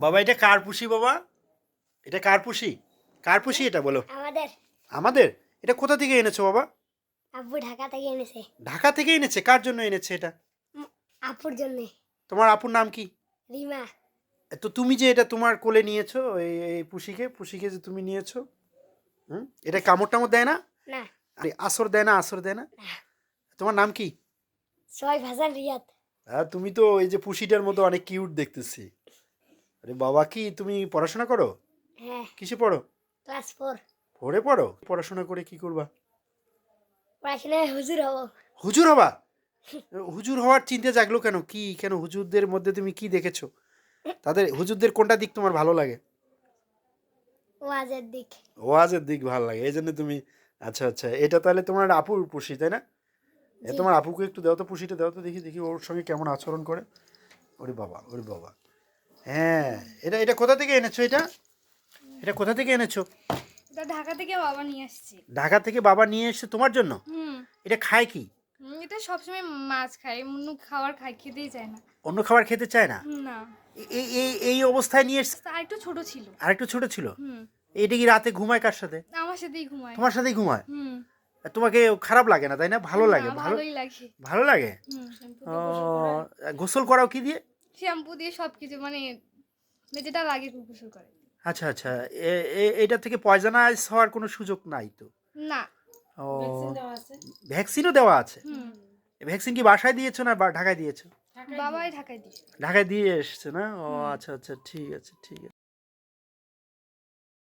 বাবা এটা কার পুষি বাবা? এটা কার পুষি? কার পুষি এটা বলো? আমাদের। আমাদের? এটা কোথা থেকে এনেছো বাবা? আব্বু ঢাকা থেকে এনেছে। ঢাকা থেকে এনেছে? কার জন্য এনেছে এটা? আপুর জন্যে। তোমার আপুর নাম কি? রিমা। তো তুমি যে এটা তোমার কোলে নিয়েছো এই পুষিকে পুষিকে যে তুমি নিয়েছো হুম? এটা কামড় টামড় দেয় না? না। আরে আসর দেয় না আসর দেয় না? তোমার নাম কি? ছয় ভাষার রিয়াদ। হ্যাঁ তুমি তো এই যে পুষিটার মতো অনেক কিউট দেখতেছি। আরে বাবা কি তুমি পড়াশোনা করো? হ্যাঁ। কিসে পড়ো? Class four. পড়ে পড়ো? পড়াশোনা করে কি করবা? পড়াশোনায় হুজুর হব। হুজুর হবা? হুজুর হওয়ার চিন্তা জাগলো কেন? কি কেন হুজুরদের মধ্যে তুমি কি দেখেছ? তাদের হুজুরদের কোনটা দিক তোমার ভালো লাগে? ওয়াজের দিক। ওয়াজের দিক ভালো লাগে এই জন্য তুমি আচ্ছা আচ্ছা এটা তাহলে তোমার আপুর পুষি তাই না? এ তোমার আপুকে একটু দাও তো পুষিটা দাও তো দেখি দেখি ওর সঙ্গে কেমন আচরণ করে। ওরে বাবা ওরে বাবা। হ্যাঁ এটা এটা কোথা থেকে এনেছো এটা? এটা কোথা থেকে এনেছো? এটা ঢাকা থেকে বাবা নিয়ে আসছি। ঢাকা থেকে বাবা নিয়ে এসে তোমার জন্য? এটা খায় কি? এটা সবসময় মাছ খায় অন্য খাবার খায় খেতেই চায় না। অন্য খাবার খেতে চায় না? না। এই এই এই অবস্থায় নিয়ে এসছে? আর একটু ছোট ছিল। আর একটু ছোট ছিল? এটা কি রাতে ঘুমায় কার সাথে? আমার সাথেই ঘুমায়। তোমার সাথেই ঘুমায়? তোমাকে খারাপ লাগে না তাই না? ভালো লাগে ভালো লাগে। ভালো লাগে? ও গোসল করাও কি দিয়ে? শ্যাম্পু দিয়ে সব কিছু মানে যেটা লাগে গোসল করে। আচ্ছা আচ্ছা। এটা থেকে পয়জানাইজ হওয়ার কোনো সুযোগ নাই তো? না। ও ভ্যাকসিনও দেওয়া আছে। ভ্যাকসিন কি বাসায় দিয়েছ না বা ঢাকায় দিয়েছ? বাবাই ঢাকায় দিয়ে ঢাকায় দিয়ে এসছে না? ও আচ্ছা আচ্ছা। ঠিক আছে ঠিক আছে।